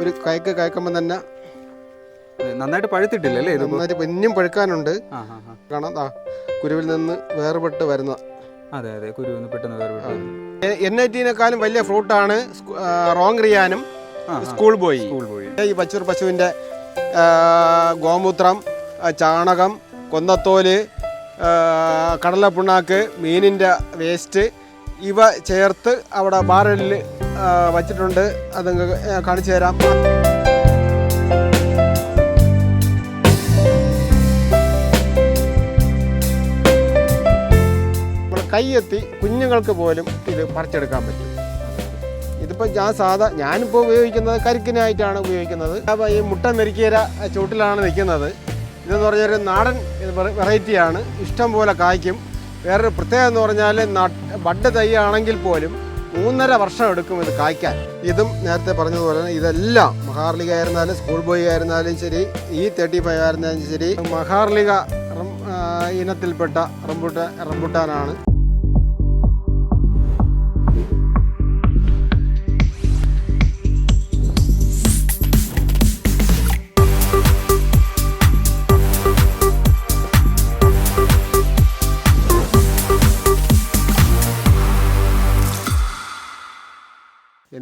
ഒരു കയക്ക് കയക്കുമ്പോൾ തന്നെ നന്നായിട്ട് പഴുത്തിട്ടില്ല അല്ലേ? നന്നായിട്ട് പിന്നെയും പഴുക്കാനുണ്ട്. കാരണം ആ കുരുവിൽ നിന്ന് വേർപെട്ട് വരുന്ന. അതെ അതെ കുരുവിൽ നിന്ന് പെട്ടെന്ന് വേർപെട്ട് എൻ ഐ ടിനേക്കാളും വലിയ ഫ്രൂട്ടാണ് റോങ് റിയാനും. School boy. സ്കൂൾ ഈ പച്ചൂർ പശുവിന്റെ ഗോമൂത്രം ചാണകം കൊന്നത്തോൽ കടലപ്പുണ്ണാക്ക് കടലപ്പിണ്ണാക്ക് മീനിന്റെ വേസ്റ്റ് ഇവ ചേർത്ത് അവിടെ ബാരലിൽ വച്ചിട്ടുണ്ട്. അത് കാണിച്ചു തരാം. കൈയെത്തി കുഞ്ഞുങ്ങൾക്ക് പോലും ഇത് പറിച്ചെടുക്കാൻ പറ്റും. ഇതിപ്പോൾ ഞാൻ സാധാ ഞാനിപ്പോൾ ഉപയോഗിക്കുന്നത് കരിക്കിനായിട്ടാണ് ഉപയോഗിക്കുന്നത്. അപ്പോൾ ഈ മുട്ട നെരിക്കീര ചൂട്ടിലാണ് നിൽക്കുന്നത്. ഇതെന്ന് പറഞ്ഞൊരു നാടൻ വെറൈറ്റിയാണ്. ഇഷ്ടം പോലെ കായ്ക്കും. വേറൊരു പ്രത്യേകത എന്ന് പറഞ്ഞാൽ ബഡ് തൈ ആണെങ്കിൽ പോലും മൂന്നര വർഷം എടുക്കും ഇത് കായ്ക്കാൻ. ഇതും നേരത്തെ പറഞ്ഞതുപോലെ തന്നെ ഇതെല്ലാം മഹാർലിക ആയിരുന്നാലും സ്കൂൾ ബോയ് ആയിരുന്നാലും ശരി ഈ തേർട്ടി ഫൈവ് ആയിരുന്നാലും ശരി മഹാർലിക ഇനത്തിൽപ്പെട്ട റംബൂട്ട റംബുട്ടാനാണ്.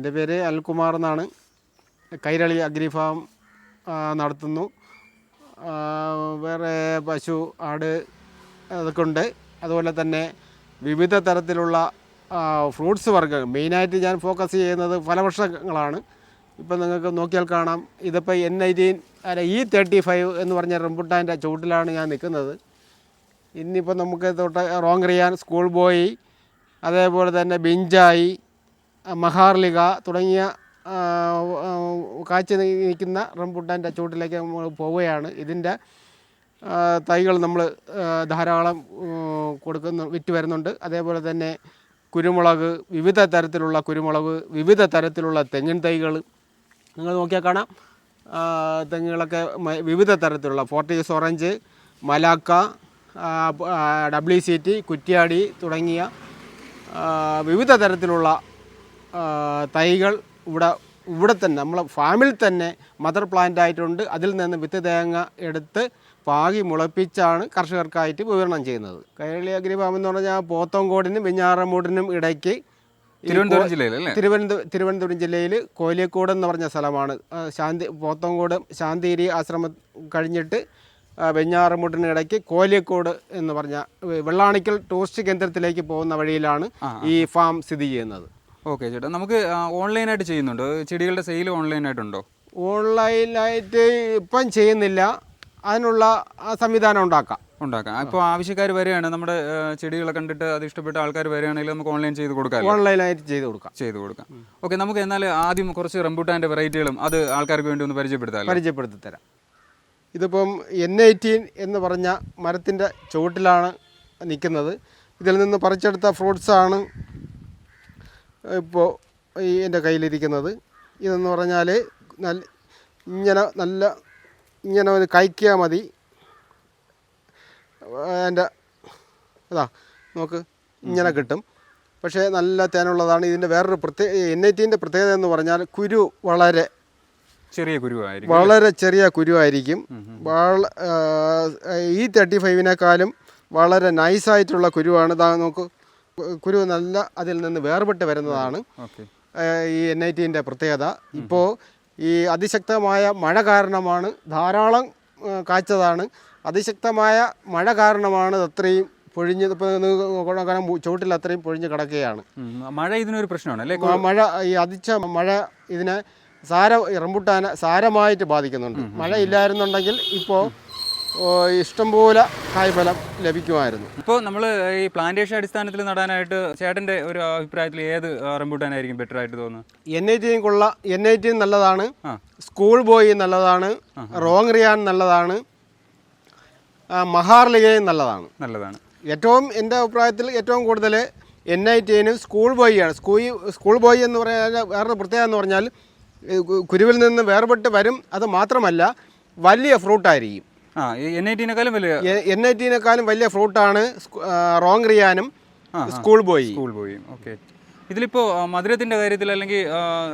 എന്റെ പേര് അൽകുമാർ എന്നാണ്. കൈരളി അഗ്രി ഫാം നടത്തുന്നു. വേറെ പശു ആട് അതൊക്കെ ഉണ്ട്. അതുപോലെ തന്നെ വിവിധ തരത്തിലുള്ള ഫ്രൂട്ട്സ് വർഗങ്ങൾ. മെയിനായിട്ട് ഞാൻ ഫോക്കസ് ചെയ്യുന്നത് ഫലവൃക്ഷങ്ങളാണ്. ഇപ്പം നിങ്ങൾക്ക് നോക്കിയാൽ കാണാം. ഇതിപ്പോൾ എൻ ഐറ്റീൻ അല്ല ഇ തേർട്ടി ഫൈവ് എന്ന് പറഞ്ഞ റംബുട്ടാന്റെ ചുവട്ടിലാണ് ഞാൻ നിൽക്കുന്നത്. ഇന്നിപ്പോൾ നമുക്ക് തൊട്ട് റോങ് റിയാൻ സ്കൂൾ ബോയി അതേപോലെ തന്നെ ബിഞ്ചായി മഹാർലിക തുടങ്ങിയ ആ, നിൽക്കുന്ന റംബുട്ടാന്റെ ചൂട്ടിലേക്ക് നമ്മൾ പോവുകയാണ്. ഇതിന്റെ തൈകൾ നമ്മൾ ധാരാളം കൊടുക്കുന്നു വിറ്റ് വരുന്നുണ്ട്. അതേപോലെ തന്നെ കുരുമുളക് വിവിധ തരത്തിലുള്ള കുരുമുളക് വിവിധ തരത്തിലുള്ള തെങ്ങിൻ തൈകൾ. നിങ്ങൾ നോക്കിയാൽ കാണാം. തെങ്ങുകളൊക്കെ വിവിധ തരത്തിലുള്ള forties orange Malacca W C T Kuttiadi തുടങ്ങിയ വിവിധ തരത്തിലുള്ള തൈകൾ ഇവിടെ ഇവിടെ തന്നെ നമ്മളെ ഫാമിൽ തന്നെ മദർ പ്ലാന്റ് ആയിട്ടുണ്ട്. അതിൽ നിന്ന് വിത്ത് തേങ്ങ എടുത്ത് പാകി മുളപ്പിച്ചാണ് കർഷകർക്കായിട്ട് വിതരണം ചെയ്യുന്നത്. കൈരളി അഗ്രി ഫാം എന്ന് പറഞ്ഞാൽ പോത്തങ്കോടിനും വെഞ്ഞാറമൂടിനും ഇടയ്ക്ക് തിരുവനന്തപുരം ജില്ലയിലല്ലേ തിരുവനന്തപുരം തിരുവനന്തപുരം ജില്ലയിൽ കോലിയക്കോട് എന്ന് പറഞ്ഞ സ്ഥലമാണ്. ശാന്തി പോത്തങ്കോട് ശാന്തിരി ആശ്രമം കഴിഞ്ഞിട്ട് വെഞ്ഞാറമൂട്ടിന് ഇടയ്ക്ക് കോലിയക്കോട് എന്ന് പറഞ്ഞ വെള്ളാണിക്കൽ ടൂറിസ്റ്റ് കേന്ദ്രത്തിലേക്ക് പോകുന്ന വഴിയിലാണ് ഈ ഫാം സ്ഥിതി ചെയ്യുന്നത്. ഓക്കെ ചേട്ടാ. നമുക്ക് ഓൺലൈനായിട്ട് ചെയ്യുന്നുണ്ടോ? ചെടികളുടെ സെയിൽ ഓൺലൈനായിട്ടുണ്ടോ? ഓൺലൈനായിട്ട് ഇപ്പം ചെയ്യുന്നില്ല. അതിനുള്ള സംവിധാനം ഉണ്ടാക്കാം. ഉണ്ടാക്കാം. അപ്പോൾ ആവശ്യക്കാർ വരികയാണ്. നമ്മുടെ ചെടികളെ കണ്ടിട്ട് അത് ഇഷ്ടപ്പെട്ട ആൾക്കാർ വരികയാണെങ്കിൽ നമുക്ക് ഓൺലൈൻ ചെയ്ത് കൊടുക്കാം ഓൺലൈനായിട്ട് ചെയ്ത് കൊടുക്കാം. ചെയ്ത് കൊടുക്കാം. ഓക്കെ നമുക്ക് എന്നാൽ ആദ്യം കുറച്ച് റംബൂട്ടാന്റെ വെറൈറ്റികളും അത് ആൾക്കാർക്ക് വേണ്ടി ഒന്ന് പരിചയപ്പെടുത്താം പരിചയപ്പെടുത്തി തരാം. ഇതിപ്പം എൻ എയ്റ്റീൻ എന്ന് പറഞ്ഞ മരത്തിന്റെ ചുവട്ടിലാണ് നിൽക്കുന്നത്. ഇതിൽ നിന്ന് പറിച്ചെടുത്ത ഫ്രൂട്ട്സാണ് ഇപ്പോൾ ഈ എന്റെ കയ്യിലിരിക്കുന്നത്. ഇതെന്ന് പറഞ്ഞാൽ നല്ല ഇങ്ങനെ നല്ല ഇങ്ങനെ ഒരു കഴിക്കുക മതി. എന്റെ അതാ നമുക്ക് ഇങ്ങനെ കിട്ടും. പക്ഷേ നല്ല തേനുള്ളതാണ്. ഇതിന്റെ വേറൊരു പ്രത്യേക എൻ ഐ ടീന്റെ പ്രത്യേകത എന്ന് പറഞ്ഞാൽ കുരു വളരെ ചെറിയ കുരുവായിരിക്കും വളരെ ചെറിയ കുരുവായിരിക്കും. വള ഈ തേർട്ടി ഫൈവിനേക്കാളും വളരെ നൈസായിട്ടുള്ള കുരുവാണ്. ഇതാ നോക്കൂ. കുരു നല്ല അതിൽ നിന്ന് വേർപെട്ട് വരുന്നതാണ്. ഈ എൻ ഐ ടിന്റെ പ്രത്യേകത. ഇപ്പോൾ ഈ അതിശക്തമായ മഴ കാരണമാണ് ധാരാളം കാച്ചതാണ് കായ്ച്ചതാണ് അതിശക്തമായ മഴ കാരണമാണ് അത്രയും പൊഴിഞ്ഞ് ഇപ്പോൾ കാരണം ചുവട്ടിൽ അത്രയും പൊഴിഞ്ഞ് കിടക്കുകയാണ്. മഴ ഇതിനൊരു പ്രശ്നമാണ് അല്ലേ? മഴ ഈ അതിച്ച മഴ ഇതിനെ സാര റംബുട്ടാനെ സാരമായിട്ട് ബാധിക്കുന്നുണ്ട്. മഴ ഇല്ലായിരുന്നുണ്ടെങ്കിൽ ഇപ്പോൾ ഇഷ്ടംപോലെ കായ്ഫലം ലഭിക്കുമായിരുന്നു. ഇപ്പോൾ നമ്മൾ ഈ പ്ലാന്റേഷൻ അടിസ്ഥാനത്തിൽ നടാനായിട്ട് ചേട്ടന്റെ ഒരു അഭിപ്രായത്തിൽ ഏത് റംബൂട്ടാനായിരിക്കും ബെറ്റർ ആയിട്ട് തോന്നുന്നത്? എൻ ഐ ടിയും കൊള്ള എൻ ഐ ടിയും നല്ലതാണ് സ്കൂൾ ബോയ് നല്ലതാണ്. റോങ് റിയാൻ നല്ലതാണ്. മഹാർലികയും നല്ലതാണ്. നല്ലതാണ്. ഏറ്റവും എന്റെ അഭിപ്രായത്തിൽ ഏറ്റവും കൂടുതൽ എൻ ഐ ടിനും സ്കൂൾ ബോയിയാണ് സ്കൂൾ സ്കൂൾ ബോയ് എന്ന് പറഞ്ഞാൽ വേറൊരു പ്രത്യേകത എന്ന് പറഞ്ഞാൽ കുരുവിൽ നിന്ന് വേർപെട്ട് വരും അത് മാത്രമല്ല വലിയ ഫ്രൂട്ടായിരിക്കും എൻ ഐ ടിനേക്കാളും വലിയ എൻ ഐ ടിനേക്കാളും വലിയ ഫ്രൂട്ടാണ് റോങ് റിയാനും. School boy. School boy okay. ഇതിലിപ്പോൾ മധുരത്തിന്റെ കാര്യത്തിൽ അല്ലെങ്കിൽ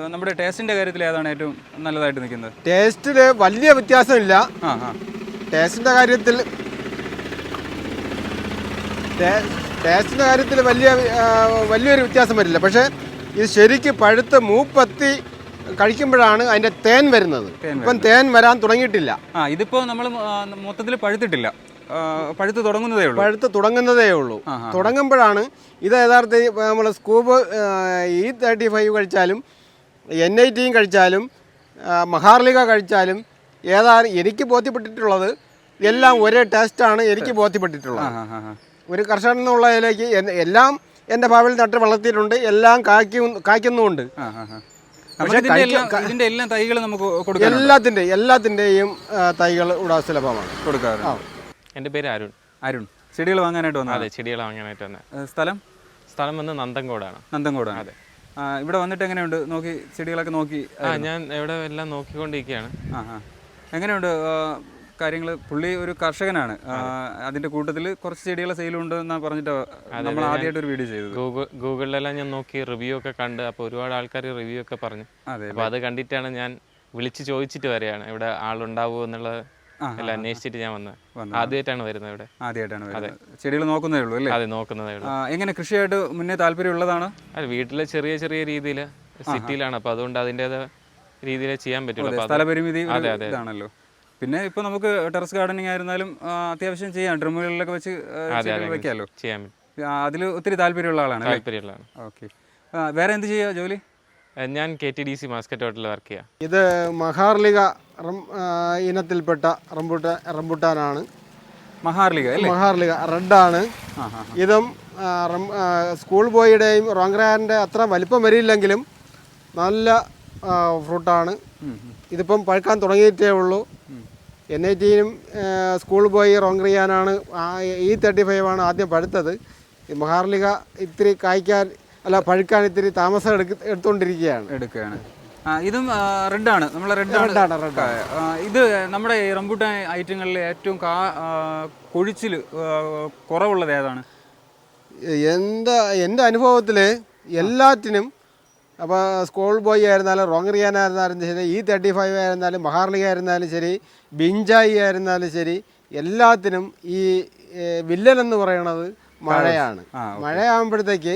നമ്മുടെ ടേസ്റ്റിന്റെ കാര്യത്തിൽ ഏതാണ് ഏറ്റവും നല്ലതായിട്ട് നിൽക്കുന്നത്? ടേസ്റ്റിൽ വലിയ വ്യത്യാസമില്ല. ആ ആ. ടേസ്റ്റിന്റെ കാര്യത്തിൽ ടേസ്റ്റിന്റെ കാര്യത്തിൽ വലിയ വലിയൊരു വ്യത്യാസം വരില്ല. പക്ഷേ ഇത് ശരിക്ക് പഴുത്ത് മൂപ്പത്തി കഴിക്കുമ്പോഴാണ് അതിന്റെ തേൻ വരുന്നത്. ഇപ്പം തേൻ വരാൻ തുടങ്ങിയിട്ടില്ല. ആ ഇതിപ്പോ നമ്മൾ മൊത്തത്തിൽ പഴുത്തിട്ടില്ല. പഴുത്ത് തുടങ്ങുന്നതേ ഉള്ളൂ. പഴുത്ത് തുടങ്ങുന്നതേ ഉള്ളൂ. തുടങ്ങുമ്പോഴാണ് ഇത് യഥാർത്ഥ നമ്മൾ സ്കൂബ് ഇ തേർട്ടി ഫൈവ് കഴിച്ചാലും എൻ ഐ ടിയും കഴിച്ചാലും മഹാർലിക കഴിച്ചാലും ഏതാണ് എനിക്ക് ബോധ്യപ്പെട്ടിട്ടുള്ളത് എല്ലാം ഒരേ ടേസ്റ്റാണ് എനിക്ക് ബോധ്യപ്പെട്ടിട്ടുള്ളത്. ഒരു കർഷകൻ എന്നുള്ളതിലേക്ക് എല്ലാം എന്റെ ഭാവിയിൽ നട്ട് വളർത്തിയിട്ടുണ്ട്. എല്ലാം കായ്ക്കും കായ്ക്കുന്നുമുണ്ട്. ഇതിന്റെ എല്ലാം ഇതിന്റെ എല്ലാം തൈകൾ നമുക്ക് കൊടുക്കാം എല്ലാത്തിന്റെ എല്ലാത്തിന്റെയും തൈകൾ ഇവിടെ സുലഭമാണ്. കൊടുക്കാറുണ്ട്. എന്റെ പേര് അരുൺ. അരുൺ. ചെടികൾ വാങ്ങാനായിട്ട് വന്നത് അതെ ചെടികൾ വാങ്ങാനായിട്ട് വന്ന സ്ഥലം? സ്ഥലം വന്ന് നന്ദൻകോടാണ്. നന്ദൻകോടാണ്. അതെ. ഇവിടെ വന്നിട്ട് എങ്ങനെയുണ്ട്? നോക്കി ചെടികളൊക്കെ നോക്കി ആ ഞാൻ ഇവിടെ എല്ലാം നോക്കിക്കൊണ്ടിരിക്കുകയാണ്. ആ ആ. എങ്ങനെയുണ്ട്? കാര്യങ്ങൾ പുള്ളി ഒരു കർഷകനാണ്. അതിന്റെ കൂട്ടത്തിൽ കുറച്ച് ചെടികളെ സെയിലുണ്ട് എന്നാ പറഞ്ഞിട്ട് നമ്മൾ ആദ്യമായിട്ട് ഒരു വീഡിയോ ചെയ്തത്. ഗൂഗിൾ ഗൂഗിളിലെല്ലാം ഞാൻ നോക്കി റിവ്യൂ ഒക്കെ കണ്ട് അപ്പോൾ ഒരുപാട് ആൾക്കാർ റിവ്യൂ ഒക്കെ പറഞ്ഞു. അപ്പൊ അപ്പോൾ അത് കണ്ടിട്ടാണ് ഞാൻ വിളിച്ച് ചോദിച്ചിട്ട് വരികയാണ് ഇവിടെ ആളുണ്ടാവുമോ എന്നുള്ളത് എല്ലാം അന്വേഷിച്ചിട്ട് ഞാൻ വന്നത്. ആദ്യമായിട്ടാണ് വരുന്നത് ഇവിടെ. ആദ്യമായിട്ടാണ് വരുന്നത്. ചെടികൾ നോക്കുന്നതേ ഉള്ളൂ അല്ലേ? അതെ നോക്കുന്നതേ ഉള്ളൂ. എങ്ങനെ കൃഷിയായിട്ട് മുന്നേ താല്പര്യമുള്ളതാണ്? അല്ല വീട്ടിലെ ചെറിയ ചെറിയ രീതിയിൽ സിറ്റിയിലാണ്. അപ്പോൾ അതുകൊണ്ട് അതിന്റെതായ രീതിയിലേ ചെയ്യാൻ പറ്റുള്ളൂ. സ്ഥലപരിമിതി അതെ. ഇതാണല്ലോ. പിന്നെ ഇപ്പൊ നമുക്ക് ടെറസ് ഗാർഡനിങ് ആയിരുന്നാലും അത്യാവശ്യം ചെയ്യാം. ഡ്രമ്മുകളിലൊക്കെ വെച്ച് വെക്കാമല്ലോ ചെയ്യാൻ അതിൽ ഒത്തിരി താല്പര്യമുള്ള ആളാണ് അല്ലേ? താല്പര്യമുള്ളതാണ്. ഓക്കെ. വേറെ എന്ത് ചെയ്യുക ജോലി? ഞാൻ K T D C Mascot ഹോട്ടലിൽ വർക്ക് ചെയ്യാം. ഇത് മഹാർലിക ഇനത്തിൽപ്പെട്ട റംബുട്ട റംബുട്ടാനാണ്. മഹാർലിക അല്ലേ? മഹാർലിക റെഡാണ്. ഇതും സ്കൂൾ ബോയിയുടെയും റോങ്ക്രാന്റെ അത്ര വലിപ്പം വരില്ലെങ്കിലും നല്ല ഫ്രൂട്ടാണ്. ഇതിപ്പം പഴുക്കാൻ തുടങ്ങിയിട്ടേ ഉള്ളൂ. എൻ ഐ ടിയിലും സ്കൂൾ റോങ് റിയാനാണ് ഈ തേർട്ടി ഫൈവ് ആണ് ആദ്യം പഴുത്തത് മഹാർലിക ഇത്തിരി കായ്ക്കാൻ അല്ല പഴുക്കാൻ ഇത്തിരി താമസം എടുക്ക എടുത്തുകൊണ്ടിരിക്കുകയാണ് എടുക്കുകയാണ്. ഇതും റെഡാണ് നമ്മളെ റെഡ് റെഡാണ് റെഡ് ഇത് നമ്മുടെ റംബൂട്ടാൻ ഐറ്റങ്ങളിൽ ഏറ്റവും കാ കൊഴിച്ചിൽ കുറവുള്ളത് ഏതാണ്? എന്താ എന്റെ അനുഭവത്തിൽ എല്ലാറ്റിനും അപ്പോൾ സ്കൂൾ ബോയ് ആയിരുന്നാലും റോങ് റിയാനായിരുന്നാലും ശരി ഈ തേർട്ടി ഫൈവ് ആയിരുന്നാലും മഹാർലിക ആയിരുന്നാലും ശരി ബിഞ്ചായി ആയിരുന്നാലും ശരി എല്ലാത്തിനും ഈ വില്ലൻ എന്ന് പറയണത് മഴയാണ്. മഴയാകുമ്പോഴത്തേക്ക്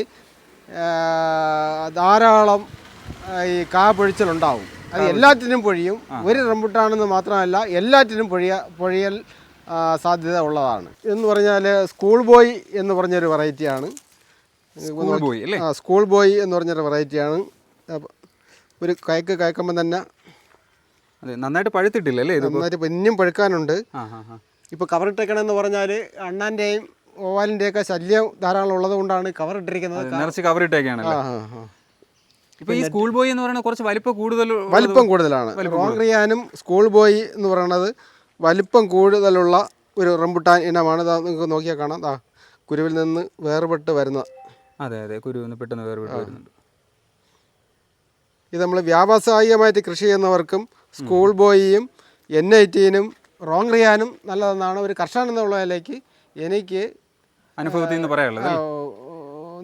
ധാരാളം ഈ കാ പൊഴിച്ചിലുണ്ടാവും. അത് എല്ലാറ്റിനും പൊഴിയും. ഒരു റംബുട്ടാണെന്ന് മാത്രമല്ല എല്ലാറ്റിനും പൊഴിയ പൊഴിയൽ സാധ്യത ഉള്ളതാണ്. എന്ന് പറഞ്ഞാൽ സ്കൂൾ ബോയ് എന്ന് പറഞ്ഞൊരു വെറൈറ്റിയാണ്. സ്കൂൾ ബോയ് എന്ന് പറഞ്ഞൊരു വെറൈറ്റിയാണ്. ഒരു കയക്ക് കയക്കുമ്പോൾ തന്നെ അതെ നന്നായിട്ട് പഴുത്തിട്ടില്ലല്ലേ ഇത് നന്നായിട്ട് പിന്നെയും പഴുക്കാനുണ്ട്. ഇപ്പോൾ കവറിട്ടേക്കണമെന്ന് പറഞ്ഞാൽ അണ്ണാന്റെയും ഓവാലിന്റെയൊക്കെ ശല്യം ധാരാളം ഉള്ളത് കൊണ്ടാണ് കവറിട്ടിരിക്കുന്നത് നിറച്ച് ആ ഇപ്പൊ ഈ സ്കൂൾ ബോയ് എന്ന് പറയുന്നത് കുറച്ച് വലിപ്പം കൂടുതൽ വലിപ്പം കൂടുതലാണ്. റോങ്റിയാനും സ്കൂൾ ബോയ് എന്ന് പറയുന്നത് വലിപ്പം കൂടുതലുള്ള ഒരു റംബുട്ടാൻ ഇനമാണ്. നിങ്ങൾക്ക് നോക്കിയാൽ കാണാം. ദാ കുരുവിൽ നിന്ന് വേർപെട്ട് വരുന്ന അതെ അതെ കുരുവിൽ നിന്ന് പെട്ടെന്ന് വേർപെട്ട് വരുന്നുണ്ട്. ഇത് നമ്മൾ വ്യാവസായികമായിട്ട് കൃഷി ചെയ്യുന്നവർക്കും സ്കൂൾ ബോയിയും എൻ ഐ ടിനും റോങ്റിയാനും നല്ലതെന്നാണ് ഒരു കർഷകൻ എന്നുള്ളതിലേക്ക് എനിക്ക് അനുഭവത്തിൽ നിന്ന് പറയാനുള്ളത്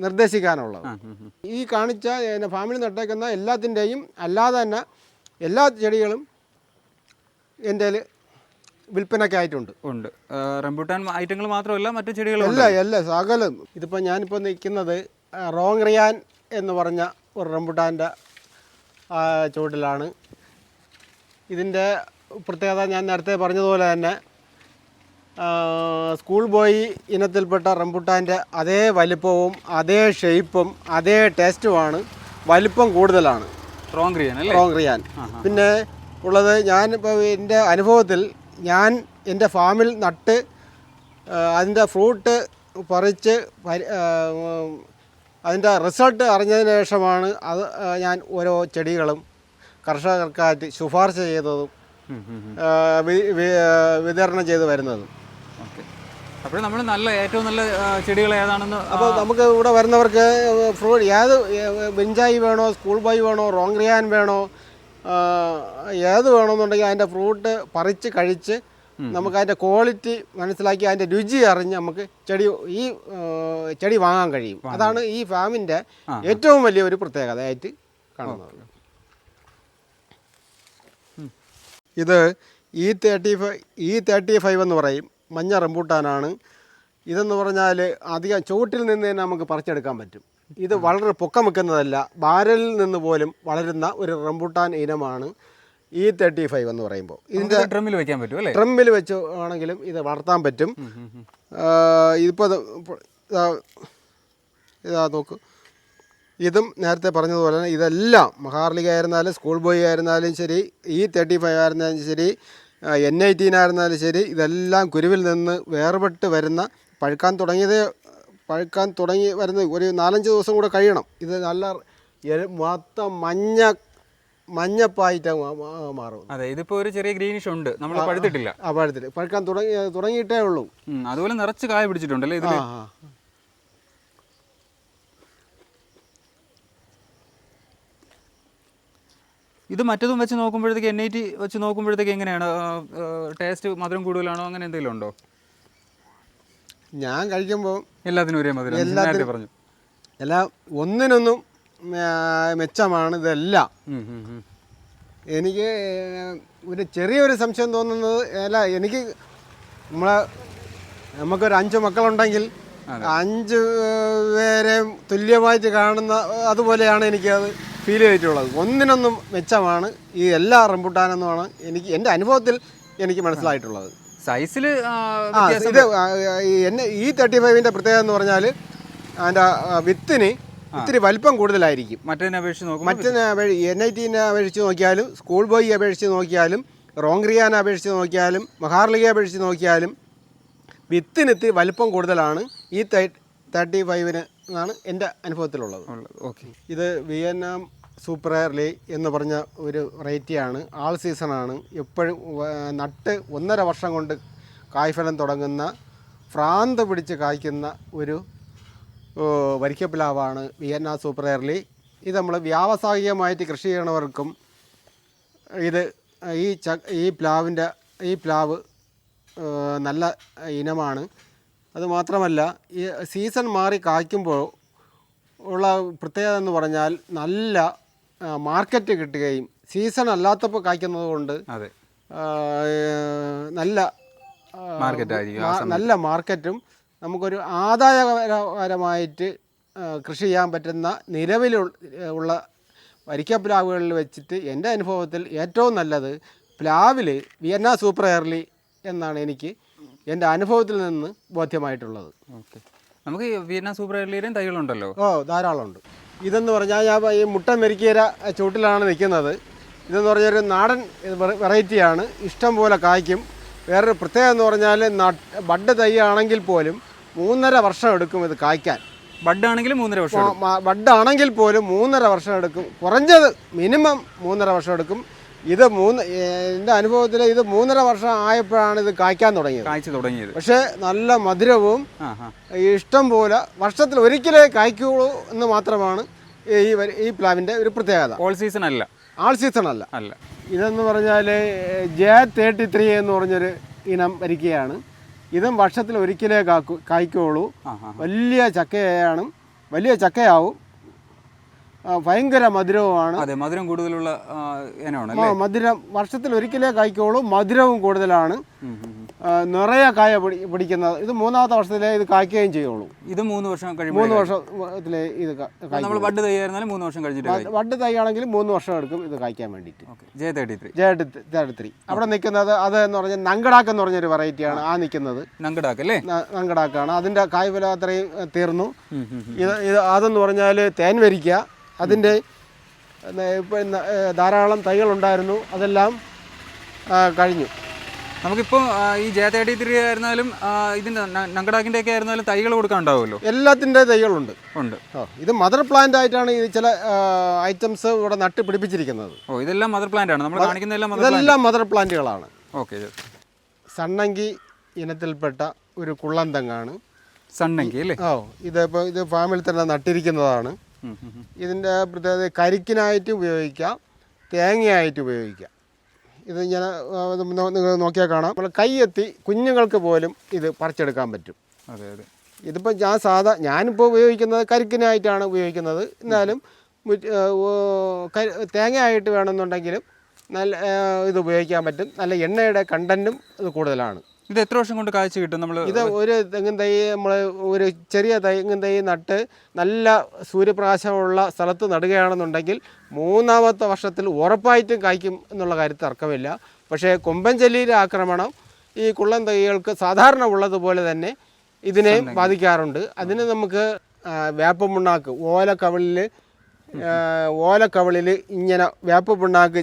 നിർദ്ദേശിക്കാനുള്ളത്. ഈ കാണിച്ച എന്നെ ഫാമിലി നട്ടേക്കുന്ന എല്ലാത്തിന്റെയും അല്ലാതെ തന്നെ എല്ലാ ചെടികളും എന്റെ വിൽപ്പനക്കായിട്ടുണ്ട് ഉണ്ട്. റംബൂട്ടാൻ ഐറ്റങ്ങൾ മാത്രമല്ല മറ്റു ചെടികളും അല്ല അല്ല സകലം. ഇതിപ്പോൾ ഞാനിപ്പോൾ നിൽക്കുന്നത് റോങ് റിയാൻ എന്ന് പറഞ്ഞ ഒരു റംബൂട്ടാന്റെ ചുവട്ടിലാണ്. ഇതിന്റെ പ്രത്യേകത ഞാൻ നേരത്തെ പറഞ്ഞതുപോലെ തന്നെ സ്കൂൾ ബോയ് ഇനത്തിൽപ്പെട്ട റംബുട്ടാന്റെ അതേ വലിപ്പവും അതേ ഷേപ്പും അതേ ടേസ്റ്റുമാണ് വലിപ്പം കൂടുതലാണ്. റോങ് റിയാൻ റോങ് റിയാൻ പിന്നെ ഉള്ളത് ഞാൻ ഇപ്പോൾ എന്റെ അനുഭവത്തിൽ ഞാൻ എന്റെ ഫാമിൽ നട്ട് അതിന്റെ ഫ്രൂട്ട് പറിച്ച് അതിന്റെ റിസൾട്ട് അറിഞ്ഞതിന് ശേഷമാണ് അത് ഞാൻ ഓരോ ചെടികളും കർഷകർക്കായിട്ട് ശുപാർശ ചെയ്തതും വിതരണം ചെയ്ത് വരുന്നതും. അപ്പോൾ നമ്മൾ നല്ല ഏറ്റവും നല്ല ചെടികൾ ഏതാണെന്ന് അപ്പോൾ നമുക്ക് ഇവിടെ വരുന്നവർക്ക് ഫ്രൂട്ട് ഏത് ബെഞ്ചായി വേണോ സ്കൂൾ ബോയ് വേണോ റോങ്റിയാൻ വേണോ ഏത് വേണമെന്നുണ്ടെങ്കിൽ അതിന്റെ ഫ്രൂട്ട് പറിച്ച് കഴിച്ച് നമുക്ക് അതിന്റെ ക്വാളിറ്റി മനസ്സിലാക്കി അതിന്റെ രുചി അറിഞ്ഞ് നമുക്ക് ചെടി ഈ ചെടി വാങ്ങാൻ കഴിയും. അതാണ് ഈ ഫാമിന്റെ ഏറ്റവും വലിയ ഒരു പ്രത്യേകതയായിട്ട് കാണുന്നത്. ഇത് E thirty five E thirty five എന്ന് പറയും. മഞ്ഞ റംബൂട്ടാനാണ്. ഇതെന്ന് പറഞ്ഞാൽ അധികം ചുവട്ടിൽ നിന്ന് തന്നെ നമുക്ക് പറിച്ചെടുക്കാൻ പറ്റും. ഇത് വളരെ പൊക്കം വെക്കുന്നതല്ല ബാരലിൽ നിന്ന് പോലും വളരുന്ന ഒരു റംബൂട്ടാൻ ഇനമാണ് ഇ തേർട്ടി ഫൈവ് എന്ന് പറയുമ്പോൾ. ഇതിന്റെ ട്രമ്മിൽ വെക്കാൻ പറ്റും അല്ലേ? ട്രമ്പിൽ വെച്ച് ആണെങ്കിലും ഇത് വളർത്താൻ പറ്റും. ഇതിപ്പോൾ ഇതാ ഇതാ നോക്ക്. ഇതും നേരത്തെ പറഞ്ഞതുപോലെ തന്നെ ഇതെല്ലാം മഹാർലിക ആയിരുന്നാലും സ്കൂൾ ബോയ് ആയിരുന്നാലും ശരി ഈ തേർട്ടി ഫൈവ് ആയിരുന്നാലും ശരി എൻ ഐറ്റീൻ ആയിരുന്നാലും ശരി ഇതെല്ലാം കുരുവിൽ നിന്ന് വേർപെട്ട് വരുന്ന പഴുക്കാൻ തുടങ്ങിയത് പഴുക്കാൻ തുടങ്ങി വരുന്ന ഒരു നാലഞ്ച് ദിവസം കൂടെ കഴിയണം. ഇത് നല്ല മൊത്തം മഞ്ഞ മഞ്ഞപ്പായിട്ട് മാറും അതെ ഇതിപ്പോ ഒരു ചെറിയ ഗ്രീനിഷ് ഉണ്ട്. നമ്മൾ പഴുത്തിട്ടില്ല. ആ പഴത്തിൽ പഴുക്കാൻ തുടങ്ങി തുടങ്ങിയിട്ടേ ഉള്ളൂ. അതുപോലെ നിറച്ച് കായ പിടിച്ചിട്ടുണ്ടല്ലേ ആ ഇതിൽ ആ ഇത് മറ്റതും വെച്ച് നോക്കുമ്പോഴത്തേക്ക് എൻ ഐ ടി വെച്ച് നോക്കുമ്പോഴത്തേക്ക് എങ്ങനെയാണ്? ടേസ്റ്റ് മധുരം കൂടുതലാണോ? അങ്ങനെ എന്തെങ്കിലും ഉണ്ടോ? ഞാൻ കഴിക്കുമ്പോൾ എല്ലാത്തിനും ഒരേ മധുരം. എല്ലാത്തിനും പറഞ്ഞു. എല്ലാ ഒന്നിനൊന്നും മെച്ചമാണ് ഇതെല്ലാം. എനിക്ക് ഒരു ചെറിയൊരു സംശയം തോന്നുന്നത് അല്ല എനിക്ക് നമ്മളെ നമുക്കൊരു അഞ്ച് മക്കളുണ്ടെങ്കിൽ അഞ്ച് പേരെയും തുല്യമായിട്ട് കാണുന്ന അതുപോലെയാണ് എനിക്കത്. ഫീൽ ചെയ്തിട്ടുള്ളത്. ഒന്നിനൊന്നും മെച്ചമാണ്. ഈ എല്ലാ റംബുട്ടാനെന്നുമാണ് എനിക്ക് എന്റെ അനുഭവത്തിൽ എനിക്ക് മനസ്സിലായിട്ടുള്ളത്. സൈസിൽ ആ, ഇത് എന്നെ ഈ തേർട്ടി ഫൈവിന്റെ പ്രത്യേകത എന്ന് പറഞ്ഞാൽ അതിന്റെ വിത്തിന് ഇത്തിരി വലിപ്പം കൂടുതലായിരിക്കും. മറ്റേതിനെ അപേക്ഷിച്ച് നോക്കും മറ്റേ അപേക്ഷി എൻ ഐ ടീനെ അപേക്ഷിച്ച് നോക്കിയാലും സ്കൂൾ ബോയ് അപേക്ഷിച്ച് നോക്കിയാലും റോങ്ക്രിയാനെ അപേക്ഷിച്ച് നോക്കിയാലും മഹാർലിയെ അപേക്ഷിച്ച് നോക്കിയാലും വിത്തിന് ഇത്തിരി വലിപ്പം കൂടുതലാണ്. ഈ തേർട്ടി ഫൈവിന് എന്നാണ് എന്റെ അനുഭവത്തിലുള്ളത്. ഓക്കെ. ഇത് വിയറ്റ്നാം സൂപ്പർ എയർലി എന്ന് പറഞ്ഞ ഒരു വെറൈറ്റിയാണ് ആൾ സീസണാണ് എപ്പോഴും നട്ട് ഒന്നര വർഷം കൊണ്ട് കായ്ഫലം തുടങ്ങുന്ന ഭ്രാന്ത് പിടിച്ച് കായ്ക്കുന്ന ഒരു വരിക്കപ്പിലാവാണ് വിയറ്റ്നാം സൂപ്പർ എയർലി. ഇത് നമ്മൾ വ്യാവസായികമായിട്ട് കൃഷി ചെയ്യണവർക്കും ഇത് ഈ ച ഈ പ്ലാവിന്റെ ഈ പ്ലാവ് നല്ല ഇനമാണ്. അതുമാത്രമല്ല ഈ സീസൺ മാറി കായ്ക്കുമ്പോൾ ഉള്ള പ്രത്യേകത എന്ന് പറഞ്ഞാൽ നല്ല മാർക്കറ്റ് കിട്ടുകയും സീസൺ അല്ലാത്തപ്പോൾ കായ്ക്കുന്നത് കൊണ്ട് നല്ല നല്ല മാർക്കറ്റും നമുക്കൊരു ആദായകരമായിട്ട് കൃഷി ചെയ്യാൻ പറ്റുന്ന നിലവിലുള്ള ഉള്ള വരിക്കപ്ലാവുകളിൽ വെച്ചിട്ട് എന്റെ അനുഭവത്തിൽ ഏറ്റവും നല്ലത് പ്ലാവിൽ വിയന്ന സൂപ്പർ എയർലി എന്നാണ് എനിക്ക് എന്റെ അനുഭവത്തിൽ നിന്ന് ബോധ്യമായിട്ടുള്ളത്. ഓക്കെ. നമുക്ക് വിയറ്റ്നാം സൂപ്പർ എയർലിയുടെയും തൈകളുണ്ടല്ലോ? ഓ ധാരാളമുണ്ട്. ഇതെന്ന് പറഞ്ഞാൽ ഞാൻ ഈ മുട്ട മെരുക്കിയര ചൂട്ടിലാണ് നിൽക്കുന്നത്. ഇതെന്ന് പറഞ്ഞൊരു നാടൻ വെറൈറ്റിയാണ് ഇഷ്ടം പോലെ കായ്ക്കും. വേറൊരു പ്രത്യേകത എന്ന് പറഞ്ഞാൽ ബഡ് തൈ ആണെങ്കിൽ പോലും മൂന്നര വർഷം എടുക്കും ഇത് കായ്ക്കാൻ. ബഡ് ആണെങ്കിൽ മൂന്നര വർഷം ബഡ് ആണെങ്കിൽ പോലും മൂന്നര വർഷം എടുക്കും. കുറഞ്ഞത് മിനിമം മൂന്നര വർഷം എടുക്കും. ഇത് മൂന്ന് എന്റെ അനുഭവത്തിൽ ഇത് മൂന്നര വർഷം ആയപ്പോഴാണ് ഇത് കായ്ക്കാൻ തുടങ്ങിയത്. കായ്ച്ചു തുടങ്ങിയത്. പക്ഷേ നല്ല മധുരവും ഇഷ്ടം പോലെ വർഷത്തിൽ ഒരിക്കലേ കായ്ക്കുള്ളൂ എന്ന് മാത്രമാണ് ഈ ഈ പ്ലാവിന്റെ ഒരു പ്രത്യേകത. ഓൾ സീസൺ അല്ല. ആൾ സീസൺ അല്ല. അല്ല. ഇതെന്ന് പറഞ്ഞാൽ ജെ തേർട്ടി ത്രീ എന്ന് പറഞ്ഞൊരു ഇനം വരിക്കുകയാണ് ഇതും വർഷത്തിൽ ഒരിക്കലേ കാക്കു കായ്ക്കുള്ളൂ. വലിയ ചക്കയാണ് വലിയ ചക്കയാവും. ഭയങ്കര മധുരവുമാണ്. അതെ മധുരം കൂടുതലുള്ള ഇനമാണ് മധുരം വർഷത്തിൽ ഒരിക്കലേ കായ്ക്കുള്ളൂ. മധുരവും കൂടുതലാണ്. നിറയെ കായ പിടി പിടിക്കുന്നത് ഇത് മൂന്നാമത്തെ വർഷത്തിലേ ഇത് കായ്ക്കുകയും ചെയ്യുള്ളൂ. ഇത് മൂന്ന് വർഷം കഴിയുമ്പോൾ മൂന്ന് വർഷത്തിലെ ഇത് നമ്മൾ ബഡ് തൈയായിരുന്നാലും മൂന്ന് വർഷം കഴിഞ്ഞിട്ട് വഡ് തൈ മൂന്ന് വർഷം എടുക്കും ഇത് കായ്ക്കാൻ വേണ്ടിയിട്ട്. J thirty three. അവിടെ നിൽക്കുന്നത് അത് എന്ന് പറഞ്ഞാൽ നങ്കടാക്ക് എന്ന് പറഞ്ഞൊരു വെറൈറ്റിയാണ് ആ. നിൽക്കുന്നത്. നങ്കടാക്ക് അല്ലേ? നങ്കടാക്കാണ് അതിന്റെ കായ്ഫലം അത്രയും തീർന്നു. ഇത് ഇത് അതെന്ന് പറഞ്ഞാൽ തേൻ വരിക്ക. അതിന്റെ ധാരാളം ധാരാളം തൈകളുണ്ടായിരുന്നു അതെല്ലാം കഴിഞ്ഞു. നമുക്കിപ്പോൾ ഈ ജെ തേർട്ടി ത്രീ ആയിരുന്നാലും ഇതിന്റെ നങ്കടാക്കിന്റെ ഒക്കെ ആയിരുന്നാലും തൈകൾ കൊടുക്കാൻ ഉണ്ടാവുമല്ലോ എല്ലാത്തിന്റെ തൈകളുണ്ട്. ഉണ്ട്. ഓ ഇത് മദർ പ്ലാന്റ് ആയിട്ടാണ് ഈ ചില ഐറ്റംസ് ഇവിടെ നട്ട് പിടിപ്പിച്ചിരിക്കുന്നത് ഓ ഇതെല്ലാം മദർ പ്ലാന്റ് ആണ്. നമ്മൾ കാണിക്കുന്ന എല്ലാം മദർ ഇതെല്ലാം മദർ പ്ലാന്റുകളാണ്. ഓക്കെ സണ്ണങ്കി ഇനത്തിൽപ്പെട്ട ഒരു കുള്ളന്തങ്ങാണ് സണ്ണങ്കി അല്ലേ? ഓ ഇതിപ്പോൾ ഇത് ഫാമിൽ തന്നെ നട്ടിരിക്കുന്നതാണ്. ഇതിന്റെ പ്രത്യേകത കരിക്കിനായിട്ട് ഉപയോഗിക്കാം തേങ്ങയായിട്ട് ഉപയോഗിക്കാം. ഇത് ഞാൻ നിങ്ങൾ നോക്കിയാൽ കാണാം. നമ്മൾ കൈയെത്തി കുഞ്ഞുങ്ങൾക്ക് പോലും ഇത് പറിച്ചെടുക്കാൻ പറ്റും. അതെ അതെ. ഇതിപ്പോൾ ഞാൻ സാധാ ഞാനിപ്പോൾ ഉപയോഗിക്കുന്നത് കരിക്കിനായിട്ടാണ് ഉപയോഗിക്കുന്നത്. എന്നാലും തേങ്ങയായിട്ട് വേണമെന്നുണ്ടെങ്കിലും നല്ല ഇത് ഉപയോഗിക്കാൻ പറ്റും. നല്ല എണ്ണയുടെ കണ്ടന്റും ഇത് കൂടുതലാണ്. ഇത് എത്ര വർഷം കൊണ്ട് കാഴ്ച കിട്ടും നമ്മൾ ഇത് ഒരു തെങ്ങിൻ തൈ നമ്മൾ ഒരു ചെറിയ തെങ്ങിൻ തൈ നട്ട് നല്ല സൂര്യപ്രകാശമുള്ള സ്ഥലത്ത് നടുകയാണെന്നുണ്ടെങ്കിൽ മൂന്നാമത്തെ വർഷത്തിൽ ഉറപ്പായിട്ടും കായ്ക്കും എന്നുള്ള കാര്യത്തിൽ തർക്കമില്ല. പക്ഷേ കൊമ്പൻ ചെല്ലിയുടെ ആക്രമണം ഈ കുള്ളൻ തൈകൾക്ക് സാധാരണ ഉള്ളതുപോലെ തന്നെ ഇതിനെ ബാധിക്കാറുണ്ട്. അതിന് നമുക്ക് വേപ്പ വേപ്പമുണ്ണാക്ക് ഓലക്കവിളിൽ ഓലക്കവിളിൽ ഇങ്ങനെ വേപ്പ പിണ്ണാക്ക്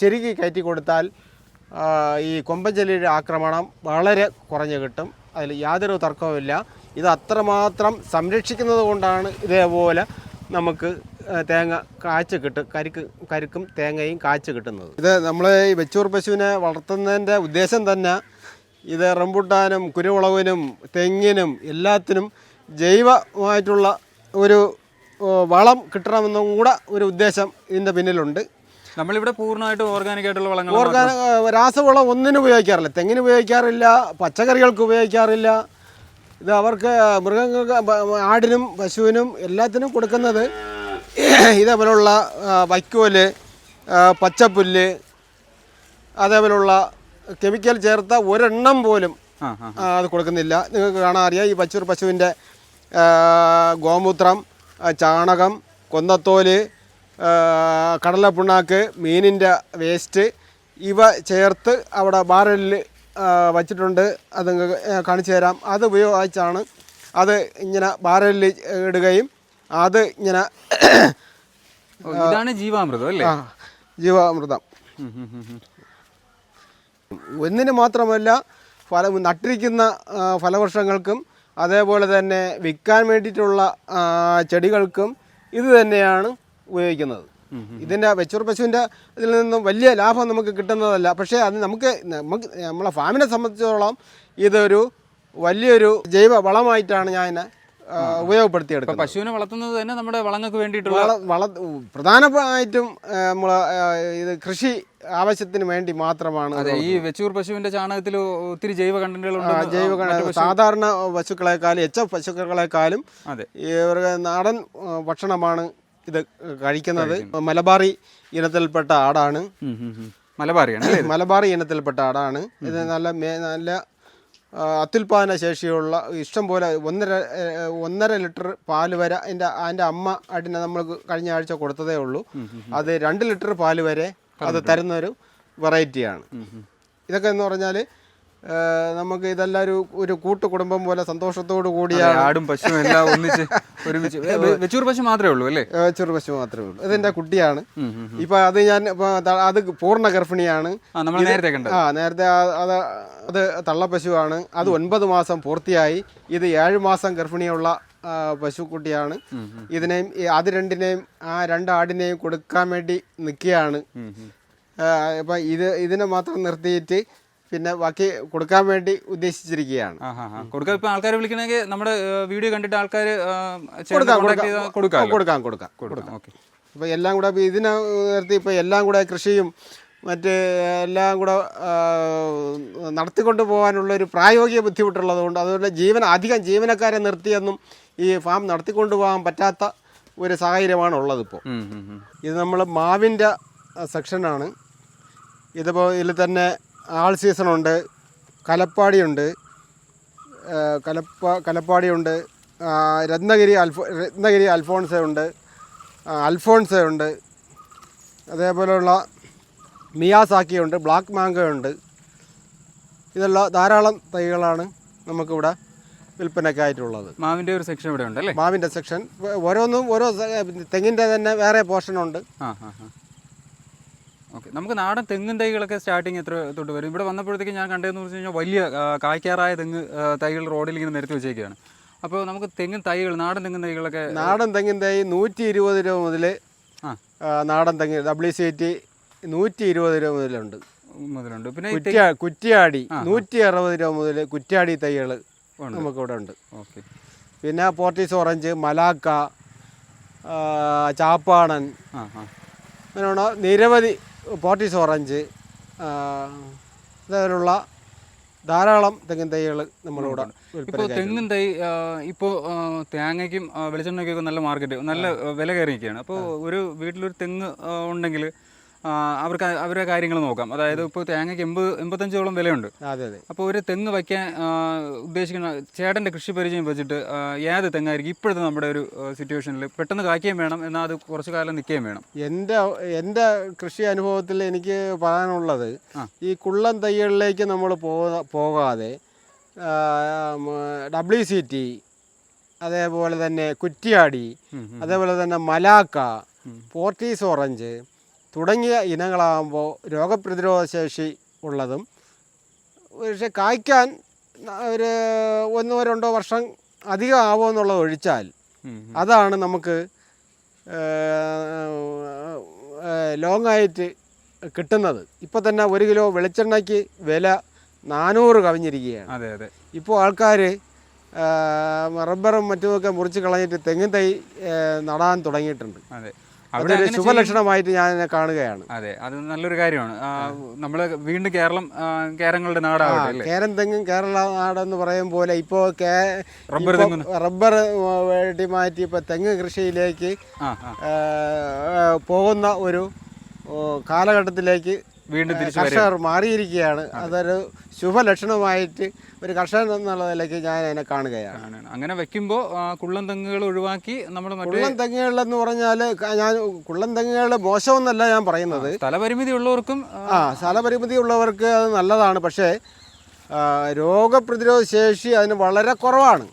ചെരുകി കയറ്റി കൊടുത്താൽ ഈ കൊമ്പൻചെല്ലിയുടെ ആക്രമണം വളരെ കുറഞ്ഞു കിട്ടും. അതിൽ യാതൊരു തർക്കവുമില്ല. ഇത് അത്രമാത്രം സംരക്ഷിക്കുന്നത് കൊണ്ടാണ് ഇതേപോലെ നമുക്ക് തേങ്ങ കാച്ച് കിട്ടും കരിക്ക് കരിക്കും തേങ്ങയും കാച്ച് കിട്ടുന്നത്. ഇത് നമ്മൾ ഈ വെച്ചൂർ പശുവിനെ വളർത്തുന്നതിന്റെ ഉദ്ദേശം തന്നെ ഇത് റംബുട്ടാനും കുരുമുളകിനും തെങ്ങിനും എല്ലാത്തിനും ജൈവമായിട്ടുള്ള ഒരു വളം കിട്ടണമെന്നും കൂടെ ഒരു ഉദ്ദേശം ഇതിന്റെ പിന്നിലുണ്ട്. നമ്മളിവിടെ പൂർണമായിട്ട് ഓർഗാനിക് ആയിട്ടുള്ള വളങ്ങൾ ഓർഗാന രാസവളം ഒന്നിനും ഉപയോഗിക്കാറില്ല. തെങ്ങിന് ഉപയോഗിക്കാറില്ല പച്ചക്കറികൾക്ക് ഉപയോഗിക്കാറില്ല. ഇത് അവർക്ക് മൃഗങ്ങൾക്ക് ആടിനും പശുവിനും എല്ലാത്തിനും കൊടുക്കുന്നത് ഇതേപോലുള്ള വൈക്കോൽ പച്ചപ്പുല്ല് അതേപോലുള്ള കെമിക്കൽ ചേർത്ത ഒരെണ്ണം പോലും അത് കൊടുക്കുന്നില്ല. നിങ്ങൾക്ക് കാണാൻ അറിയാം ഈ പച്ചൂർ പശുവിന്റെ ഗോമൂത്രം ചാണകം കൊന്നത്തോൽ ആ, കടലപ്പിണ്ണാക്ക് മീനിന്റെ വേസ്റ്റ് ഇവ ചേർത്ത് അവിടെ ബാരലിൽ വച്ചിട്ടുണ്ട്. അത് കാണിച്ചു തരാം. അത് ഉപയോഗിച്ചാണ് അത് ഇങ്ങനെ ബാരലിൽ ഇടുകയും അത് ഇങ്ങനെ ഇതാണ് ജീവാമൃതം അല്ലേ? ജീവാമൃതം. ഒന്നിന് മാത്രമല്ല ഫല നട്ടിരിക്കുന്ന ഫലവൃക്ഷങ്ങൾക്കും അതേപോലെ തന്നെ വിൽക്കാൻ വേണ്ടിയിട്ടുള്ള ചെടികൾക്കും ഇത് തന്നെയാണ് ഉപയോഗിക്കുന്നത്. ഇതിന്റെ വെച്ചൂർ പശുവിന്റെ ഇതിൽ നിന്നും വലിയ ലാഭം നമുക്ക് കിട്ടുന്നതല്ല. പക്ഷേ അത് നമുക്ക് നമുക്ക് നമ്മളെ ഫാമിനെ സംബന്ധിച്ചിടത്തോളം ഇതൊരു വലിയൊരു ജൈവ വളമായിട്ടാണ് ഞാൻ ഇതിനെ ഉപയോഗപ്പെടുത്തിയെടുക്കുന്നത്. പശുവിനെ വളർത്തുന്നത് തന്നെ നമ്മുടെ വളങ്ങൾക്ക് വേണ്ടിയിട്ടുള്ള വള പ്രധാനമായിട്ടും നമ്മൾ ഇത് കൃഷി ആവശ്യത്തിന് വേണ്ടി മാത്രമാണ് അതെ ഈ വെച്ചൂർ പശുവിന്റെ ചാണകത്തിൽ ഒത്തിരി ജൈവ കണ്ടന്റുകൾ ആ, ജൈവ സാധാരണ പശുക്കളെക്കാളും എച്ച പശുക്കളെക്കാളും അതെ. ഇവരുടെ നാടൻ ഭക്ഷണമാണ് ഇത് കഴിക്കുന്നത് മലബാറി ഇനത്തിൽപ്പെട്ട ആടാണ്. മലബാറിയാണ് മലബാറി ഇനത്തിൽപ്പെട്ട ആടാണ്. ഇത് നല്ല നല്ല അത്യുൽപാദന ശേഷിയുള്ള ഇഷ്ടം പോലെ ഒന്നര ഒന്നര ലിറ്റർ പാൽ വരെ എന്റെ എന്റെ അമ്മ ആടിനെ നമ്മൾ കഴിഞ്ഞ ആഴ്ച കൊടുത്തതേ ഉള്ളൂ. അത് രണ്ട് ലിറ്റർ പാൽ വരെ അത് തരുന്നൊരു വെറൈറ്റിയാണ്. ഇതൊക്കെ എന്ന് പറഞ്ഞാൽ നമുക്ക് ഇതെല്ലാം ഒരു ഒരു കൂട്ടുകുടുംബം പോലെ സന്തോഷത്തോടു കൂടിയാണ്. ആടും പശുവും എല്ലാം ഒന്നിച്ച് ഒരുമിച്ച്. വെച്ചൂർ പശു മാത്രമേ ഉള്ളൂ അല്ലേ? വെച്ചൂർ പശു മാത്രമേ ഉള്ളൂ. ഇതെന്റെ കുട്ടിയാണ്. ഇപ്പൊ അത് ഞാൻ അത് പൂർണ ഗർഭിണിയാണ്. നേരത്തെ ആ നേരത്തെ അത് അത് തള്ളപ്പശുവാണ്. അത് ഒൻപത് മാസം പൂർത്തിയായി. ഇത് ഏഴ് മാസം ഗർഭിണിയുള്ള പശുക്കുട്ടിയാണ്. ഇതിനെയും അത് രണ്ടിനെയും ആ രണ്ടാടിനെയും കൊടുക്കാൻ വേണ്ടി നിൽക്കുകയാണ്. അപ്പം ഇത് ഇതിനെ മാത്രം നിർത്തിയിട്ട് പിന്നെ ബാക്കി കൊടുക്കാൻ വേണ്ടി ഉദ്ദേശിച്ചിരിക്കുകയാണ്. കൊടുക്കാം ഇപ്പൊ ആൾക്കാരെ വിളിക്കണമെങ്കിൽ നമ്മുടെ വീഡിയോ കണ്ടിട്ട് ആൾക്കാർ കൊടുക്കാം കൊടുക്കാം. കൊടുക്കാം കൊടുക്കാം ഇപ്പോൾ എല്ലാം കൂടെ ഇപ്പൊ ഇതിനെ ഉയർത്തി ഇപ്പൊ എല്ലാം കൂടെ കൃഷിയും മറ്റ് എല്ലാം കൂടെ നടത്തിക്കൊണ്ട് പോകാനുള്ള ഒരു പ്രായോഗിക ബുദ്ധിമുട്ടുള്ളത് കൊണ്ട് അതുപോലെ ജീവൻ അധികം ജീവനക്കാരെ നിർത്തിയെന്നും ഈ ഫാം നടത്തിക്കൊണ്ട് പോകാൻ പറ്റാത്ത ഒരു സാഹചര്യമാണ് ഉള്ളത് ഇപ്പോൾ. ഇത് നമ്മൾ മാവിന്റെ സെക്ഷനാണ്. ഇതിപ്പോൾ ഇതിൽ തന്നെ ആൾ സീസണുണ്ട് കലപ്പാടിയുണ്ട് കലപ്പ കലപ്പാടിയുണ്ട് രത്നഗിരി അൽഫോ രത്നഗിരി അൽഫോൺസ ഉണ്ട് അൽഫോൺസ ഉണ്ട് അതേപോലെയുള്ള മിയാസാക്കിയുണ്ട് ബ്ലാക്ക് മാംഗോ ഉണ്ട് ഇതെല്ലാം ധാരാളം തൈകളാണ് നമുക്കിവിടെ വിൽപ്പനയ്ക്കായിട്ടുള്ളത്. മാവിന്റെ ഒരു സെക്ഷൻ ഇവിടെ ഉണ്ട് അല്ലേ? മാവിന്റെ സെക്ഷൻ ഓരോന്നും ഓരോ തെങ്ങിന്റെ തന്നെ വേറെ പോർഷനുണ്ട് ആ ആ ആ. ഓക്കെ. നമുക്ക് നാടൻ തെങ്ങും തൈകളൊക്കെ സ്റ്റാർട്ടിങ് എത്ര തൊട്ട് വരും? ഇവിടെ വന്നപ്പോഴത്തേക്ക് ഞാൻ കണ്ടതെന്ന് വെച്ച് കഴിഞ്ഞാൽ വലിയ കായ്ക്കാറായ തെങ്ങ് തൈകൾ റോഡിൽ ഇങ്ങനെ നിരത്തി വെച്ചേക്കാണ്. അപ്പോൾ നമുക്ക് തെങ്ങും തൈകൾ നാടൻ തെങ്ങും തൈകളൊക്കെ നാടൻ തെങ്ങിൻ തൈ നൂറ്റി ഇരുപത് രൂപ മുതൽ ആ. നാടൻ തെങ്ങ് ഡബ്ല്യു സി ടി നൂറ്റി ഇരുപത് രൂപ മുതലുണ്ട്. മുതലുണ്ട്. പിന്നെ കുറ്റിയാടി കുറ്റ്യാ കുറ്റ്യാടി നൂറ്റി അറുപത് രൂപ മുതൽ കുറ്റിയാടി തൈകൾ ഉണ്ട്. നമുക്കിവിടെ ഉണ്ട്. ഓക്കെ. പിന്നെ പോർട്ടീസ് ഓറഞ്ച് മലാക്ക ചാപ്പാടൻ അങ്ങനെയുള്ള നിരവധി പോർട്ടീസ് ഓറഞ്ച് ആ, അതേപോലുള്ള ധാരാളം തെങ്ങിൻ തൈകൾ നമ്മളിവിടെ ഇപ്പോൾ തെങ്ങിൻ തൈ ഇപ്പോൾ തേങ്ങയ്ക്കും വെളിച്ചെണ്ണയ്ക്കും വെളിച്ചെണ്ണയ്ക്കൊക്കെ നല്ല മാർക്കറ്റ് നല്ല വില കയറിയിരിക്കുകയാണ്. അപ്പോൾ ഒരു വീട്ടിലൊരു തെങ്ങ് ഉണ്ടെങ്കിൽ അവർക്ക് അവരുടെ കാര്യങ്ങൾ നോക്കാം. അതായത് ഇപ്പോൾ തേങ്ങയ്ക്ക് എൺപത് എൺപത്തഞ്ചോളം വിലയുണ്ട്. അതെ അതെ അപ്പോൾ ഒരു തെങ്ങ് വയ്ക്കാൻ ഉദ്ദേശിക്കുന്ന ചേട്ടന്റെ കൃഷി പരിചയം വെച്ചിട്ട് ഏത് തെങ്ങായിരിക്കും ഇപ്പോഴത്തെ നമ്മുടെ ഒരു സിറ്റുവേഷനിൽ പെട്ടെന്ന് കായ്ക്കുകയും വേണം എന്നാൽ അത് കുറച്ച് കാലം നിൽക്കുകയും വേണം? എന്റെ എന്റെ കൃഷി അനുഭവത്തിൽ എനിക്ക് പറയാനുള്ളത് ഈ കുള്ളൻ തൈകളിലേക്ക് നമ്മൾ പോകാതെ ഡബ്ല്യു സി ടി അതേപോലെ തന്നെ കുറ്റിയാടി. അതേപോലെ തന്നെ മലാക്ക പോർട്ടീസ് ഓറഞ്ച് തുടങ്ങിയ ഇനങ്ങളാകുമ്പോൾ രോഗപ്രതിരോധ ശേഷി ഉള്ളതും പക്ഷേ കായ്ക്കാൻ ഒരു ഒന്നോ രണ്ടോ വർഷം അധികം ആവുമെന്നുള്ളത് ഒഴിച്ചാൽ. അതാണ് നമുക്ക് ലോങ് ആയിട്ട് കിട്ടുന്നത്. ഇപ്പോൾ തന്നെ ഒരു കിലോ വെളിച്ചെണ്ണയ്ക്ക് വില നാനൂറ് കവിഞ്ഞിരിക്കുകയാണ്. അതെ അതെ. ഇപ്പോൾ ആൾക്കാർ റബ്ബറും മറ്റുമൊക്കെ മുറിച്ച് കളഞ്ഞിട്ട് തെങ്ങിൻ തൈ നടാൻ തുടങ്ങിയിട്ടുണ്ട്. അതെ. അവിടെ ഒരു ശുഭലക്ഷണമായിട്ട് ഞാൻ കാണുകയാണ്. അതെ അത് നല്ലൊരു കാര്യമാണ്. നമ്മൾ വീണ്ടും കേരളം കേരങ്ങളുടെ നാടാവട്ടെ കേരൻ തെങ്ങും കേരള നാടെന്ന് പറയും പോലെ ഇപ്പോൾ കേ റബ്ബർ ഇപ്പൊ റബ്ബർ വെട്ടി മാറ്റി ഇപ്പോൾ തെങ്ങ് കൃഷിയിലേക്ക് പോകുന്ന ഒരു കാലഘട്ടത്തിലേക്ക് വീണ്ടും തിരിച്ചു കർഷകർ മാറിയിരിക്കുകയാണ്. അതൊരു ശുഭലക്ഷണമായിട്ട് ഒരു കർഷകൻ എന്നുള്ള നിലയ്ക്ക് ഞാൻ അതിനെ കാണുകയാണ്. അങ്ങനെ വെക്കുമ്പോൾ കുള്ളൻ തെങ്ങുകൾ ഒഴിവാക്കി നമ്മൾ കുള്ളൻ കുള്ളൻ തെങ്ങുകളെന്ന് പറഞ്ഞാൽ ഞാൻ കുള്ളൻ തെങ്ങുകൾ മോശമെന്നല്ല ഞാൻ പറയുന്നത്. സ്ഥലപരിമിതി ഉള്ളവർക്കും ആ, സ്ഥലപരിമിതി ഉള്ളവർക്ക് അത് നല്ലതാണ്. പക്ഷേ രോഗപ്രതിരോധ ശേഷി അതിന് വളരെ കുറവാണ്.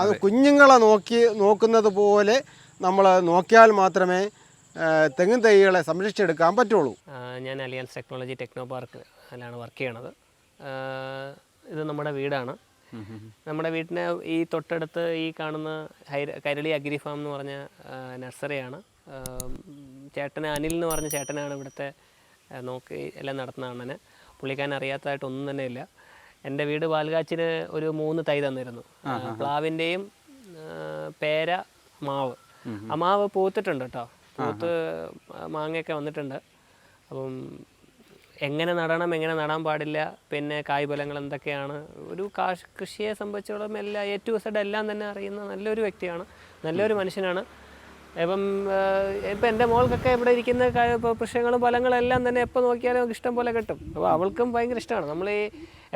അത് കുഞ്ഞുങ്ങളെ നോക്കി നോക്കുന്നത് പോലെ നമ്മൾ നോക്കിയാൽ മാത്രമേ തെങ്ങിൻ തൈകളെ സംരക്ഷിച്ചെടുക്കാൻ പറ്റുള്ളൂ. ഞാൻ അലിയൻസ് ടെക്നോളജി ടെക്നോ പാർക്ക് അതിലാണ് വർക്ക് ചെയ്യണത്. ഇത് നമ്മുടെ വീടാണ്. നമ്മുടെ വീട്ടിന് ഈ തൊട്ടടുത്ത് ഈ കാണുന്ന കൈരളി അഗ്രി ഫാം എന്ന് പറഞ്ഞ നഴ്സറിയാണ്. ചേട്ടന് അനിൽ എന്ന് പറഞ്ഞ ചേട്ടനാണ് ഇവിടുത്തെ നോക്കി എല്ലാം നടത്തുന്ന അണ്ണന്. പുള്ളിക്കാൻ അറിയാത്തതായിട്ടൊന്നും തന്നെ ഇല്ല. എന്റെ വീട് പാൽകാച്ചിന് ഒരു മൂന്ന് തൈ തന്നിരുന്നു. പ്ലാവിന്റെയും പേര മാവ്. ആ മാവ് പൂത്തിട്ടുണ്ട് കേട്ടോ. പൂത്ത് മാങ്ങയൊക്കെ വന്നിട്ടുണ്ട്. അപ്പം എങ്ങനെ നടണം എങ്ങനെ നടാൻ പാടില്ല പിന്നെ കായ്ഫലങ്ങൾ എന്തൊക്കെയാണ്? ഒരു കാഷ് കൃഷിയെ സംബന്ധിച്ചോളം എല്ലാ എ ടു സെഡ് എല്ലാം തന്നെ അറിയുന്ന നല്ലൊരു വ്യക്തിയാണ് നല്ലൊരു മനുഷ്യനാണ്. ഇപ്പം ഇപ്പം എന്റെ മോൾക്കൊക്കെ ഇവിടെ ഇരിക്കുന്ന വൃക്ഷങ്ങളും ഫലങ്ങളും എല്ലാം തന്നെ എപ്പോൾ നോക്കിയാലും ഇഷ്ടം പോലെ കിട്ടും. അപ്പോൾ അവൾക്കും ഭയങ്കര ഇഷ്ടമാണ്. നമ്മൾ ഈ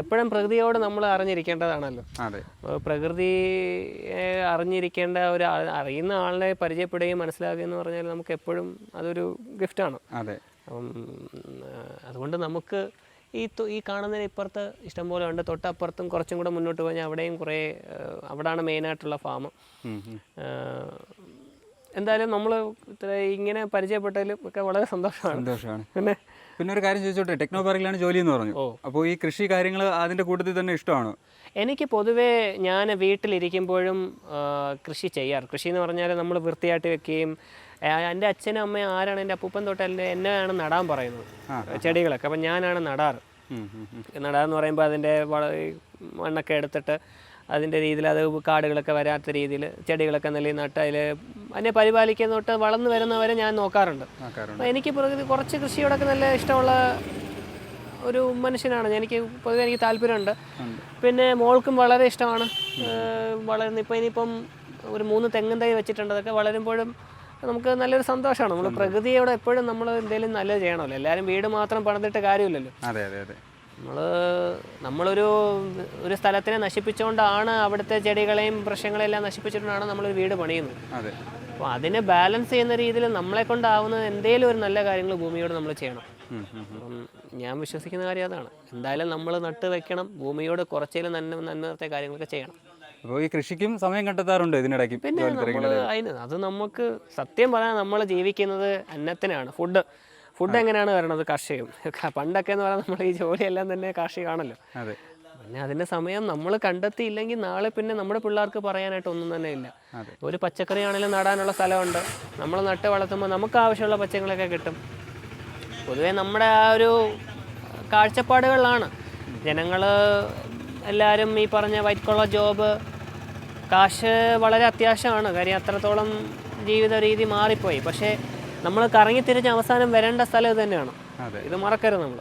എപ്പോഴും പ്രകൃതിയോട് നമ്മൾ അറിഞ്ഞിരിക്കേണ്ടതാണല്ലോ. പ്രകൃതി പ്രകൃതിയെ അറിഞ്ഞിരിക്കേണ്ട ഒരു അറിയുന്ന ആളിനെ പരിചയപ്പെടുകയും മനസ്സിലാകുക എന്ന് പറഞ്ഞാൽ നമുക്ക് എപ്പോഴും അതൊരു ഗിഫ്റ്റാണ് അപ്പം അതുകൊണ്ട് നമുക്ക് ഈ ഈ കാണുന്നതിന് ഇപ്പുറത്ത് ഇഷ്ടംപോലെ ഉണ്ട്. തൊട്ടപ്പുറത്തും കുറച്ചും കൂടെ മുന്നോട്ട് പോയാൽ അവിടെയും കുറേ അവിടാണ് മെയിനായിട്ടുള്ള ഫാം. എന്തായാലും നമ്മൾ ഇത്ര ഇങ്ങനെ പരിചയപ്പെട്ടതിലും ഒക്കെ വളരെ സന്തോഷമാണ്. സന്തോഷമാണ്. പിന്നെ പിന്നെ ഒരു കാര്യം ചോദിച്ചോട്ടെ ടെക്നോ പാർക്കിലാണ് ജോലി എന്ന് പറഞ്ഞു. അപ്പോൾ ഈ കൃഷി കാര്യങ്ങൾ അതിന്റെ കൂട്ടത്തിൽ തന്നെ ഇഷ്ടമാണ്? എനിക്ക് പൊതുവേ ഞാൻ വീട്ടിലിരിക്കുമ്പോഴും കൃഷി ചെയ്യാറ്. കൃഷി എന്ന് പറഞ്ഞാൽ നമ്മൾ വൃത്തിയായിട്ട് വെക്കുകയും എന്റെ അച്ഛനും അമ്മയും ആരാണ് എന്റെ അപ്പൂപ്പൻ തൊട്ട് എന്റെ എന്നെയാണ് നടാൻ പറയുന്നത്. ചെടികളൊക്കെ. അപ്പം ഞാനാണ് നടാറ്. നടാന്ന് പറയുമ്പോൾ അതിന്റെ വള മണ്ണൊക്കെ എടുത്തിട്ട് അതിന്റെ രീതിയിൽ അത് കാടുകളൊക്കെ വരാത്ത രീതിയിൽ ചെടികളൊക്കെ നല്ല നട്ട് അതിൽ അതിനെ പരിപാലിക്കുന്ന തൊട്ട് വളർന്നു വരുന്നവരെ ഞാൻ നോക്കാറുണ്ട്. അപ്പോൾ എനിക്ക് പ്രകൃതി കുറച്ച് കൃഷിയോടൊക്കെ നല്ല ഇഷ്ടമുള്ള ഒരു മനുഷ്യനാണ്. എനിക്ക് പൊതുവെ എനിക്ക് താല്പര്യമുണ്ട്. പിന്നെ മോൾക്കും വളരെ ഇഷ്ടമാണ്. വളരുന്ന ഇപ്പം ഇനിയിപ്പം ഒരു മൂന്ന് തെങ്ങും തൈ വെച്ചിട്ടുണ്ട്. അതൊക്കെ വളരുമ്പോഴും നമുക്ക് നല്ലൊരു സന്തോഷമാണ്. നമ്മൾ പ്രകൃതിയോടെ എപ്പോഴും നമ്മൾ എന്തെങ്കിലും നല്ലത് ചെയ്യണമല്ലോ. എല്ലാവരും വീട് മാത്രം പണിതിട്ട് കാര്യമില്ലല്ലോ. അതെ അതെ അതെ. നമ്മൾ നമ്മളൊരു ഒരു സ്ഥലത്തിനെ നശിപ്പിച്ചുകൊണ്ടാണ് അവിടുത്തെ ചെടികളെയും വൃക്ഷങ്ങളെല്ലാം നശിപ്പിച്ചിട്ടാണ് നമ്മളൊരു വീട് പണിയുന്നത്. അപ്പോൾ അതിനെ ബാലൻസ് ചെയ്യുന്ന രീതിയിൽ നമ്മളെ കൊണ്ടാവുന്ന എന്തേലും ഒരു നല്ല കാര്യങ്ങൾ ഭൂമിയോട് നമ്മൾ ചെയ്യണം. ഞാൻ വിശ്വസിക്കുന്ന കാര്യം അതാണ്. എന്തായാലും നമ്മൾ നട്ട് വെക്കണം ഭൂമിയോട് കുറച്ചേലും നന്മ നന്മത്തെ കാര്യങ്ങളൊക്കെ ചെയ്യണം. അപ്പോൾ ഈ കൃഷിക്കും സമയം കണ്ടെത്താറുണ്ട് ഇതിനിടയ്ക്ക് പിന്നെ നമ്മൾ അതിന് അത് നമുക്ക് സത്യം പറയാൻ നമ്മൾ ജീവിക്കുന്നത് അന്നത്തിനാണ്. ഫുഡ് ഫുഡ് എങ്ങനെയാണ് വരണത് കാർഷികം? പണ്ടൊക്കെ എന്ന് പറഞ്ഞാൽ നമ്മൾ ഈ ജോലിയെല്ലാം തന്നെ കാർഷികമാണല്ലോ അതെ. പിന്നെ അതിന്റെ സമയം നമ്മൾ കണ്ടെത്തിയില്ലെങ്കിൽ നാളെ പിന്നെ നമ്മുടെ പിള്ളേർക്ക് പറയാനായിട്ട് ഒന്നും തന്നെ ഇല്ല. ഒരു പച്ചക്കറി ആണെങ്കിലും നടാനുള്ള സ്ഥലമുണ്ട്. നമ്മൾ നട്ട് വളർത്തുമ്പോൾ നമുക്ക് ആവശ്യമുള്ള പച്ചക്കറികളൊക്കെ കിട്ടും. പൊതുവെ നമ്മുടെ ആ ഒരു കാഴ്ചപ്പാടുകളിലാണ്. ജനങ്ങൾ എല്ലാവരും ഈ പറഞ്ഞ വൈറ്റ് കോളർ ജോബ് കാശ് വളരെ അത്യാവശ്യമാണ്. കാര്യം അത്രത്തോളം ജീവിത രീതി മാറിപ്പോയി. പക്ഷേ നമ്മൾ കറങ്ങി തിരിഞ്ഞ് അവസാനം വരേണ്ട സ്ഥലം ഇത് തന്നെയാണ്. ഇത് മറക്കരുത് നമ്മൾ